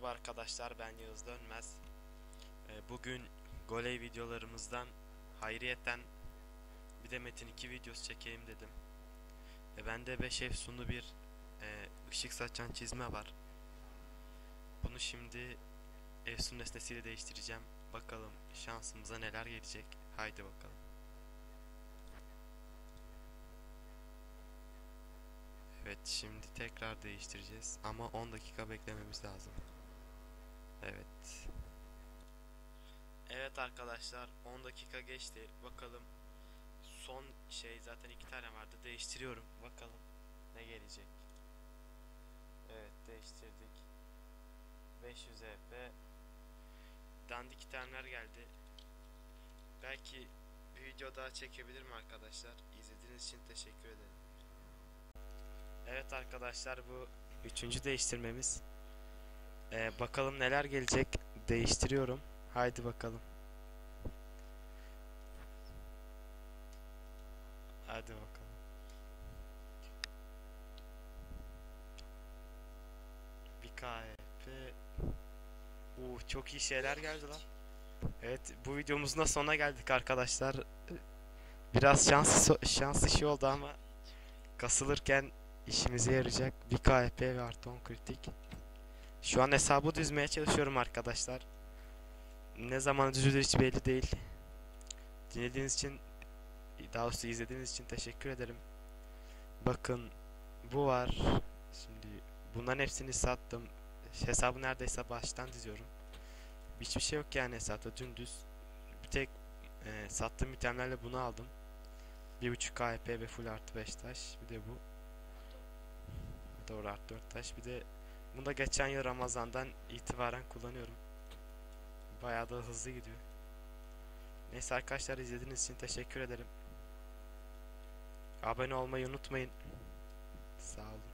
Merhaba arkadaşlar ben Yağız Dönmez. Ee, Bugün Goley videolarımızdan Hayriyetten bir de Metin 2 videosu çekeyim dedim. E bende 5 efsunlu bir e, ışık saçan çizme var. Bunu şimdi efsun nesnesiyle değiştireceğim. Bakalım şansımıza neler gelecek. Haydi bakalım. Evet şimdi tekrar değiştireceğiz ama 10 dakika beklememiz lazım. Evet. Evet arkadaşlar 10 dakika geçti. Bakalım son şey zaten iki tane vardı. Değiştiriyorum. Bakalım ne gelecek. Evet değiştirdik. 500 EP dandik itemler geldi. Belki bir video daha çekebilirim arkadaşlar. İzlediğiniz için teşekkür ederim. Evet arkadaşlar bu üçüncü değiştirmemiz. Ee, bakalım neler gelecek. Değiştiriyorum. Haydi bakalım. Hadi bakalım. Bir KP. Uh, çok iyi şeyler geldi lan. Evet bu videomuzun da sonuna geldik arkadaşlar. Biraz şans şans işi oldu ama kasılırken işimize yarayacak bir KP ve artı 10 kritik. Şu an hesabı düzmeye çalışıyorum arkadaşlar. Ne zaman düzülür hiç belli değil. Dinlediğiniz için daha doğrusu izlediğiniz için teşekkür ederim. Bakın bu var. Şimdi bunların hepsini sattım. Hesabı neredeyse baştan diziyorum. Hiçbir şey yok yani hesapta dümdüz. Bir tek e, sattığım itemlerle bunu aldım. 1.5 KP ve full artı 5 taş. Bir de bu. Doğru artı 4 taş. Bir de bunu da geçen yıl Ramazan'dan itibaren kullanıyorum. Bayağı da hızlı gidiyor. Neyse arkadaşlar izlediğiniz için teşekkür ederim. Abone olmayı unutmayın. Sağ olun.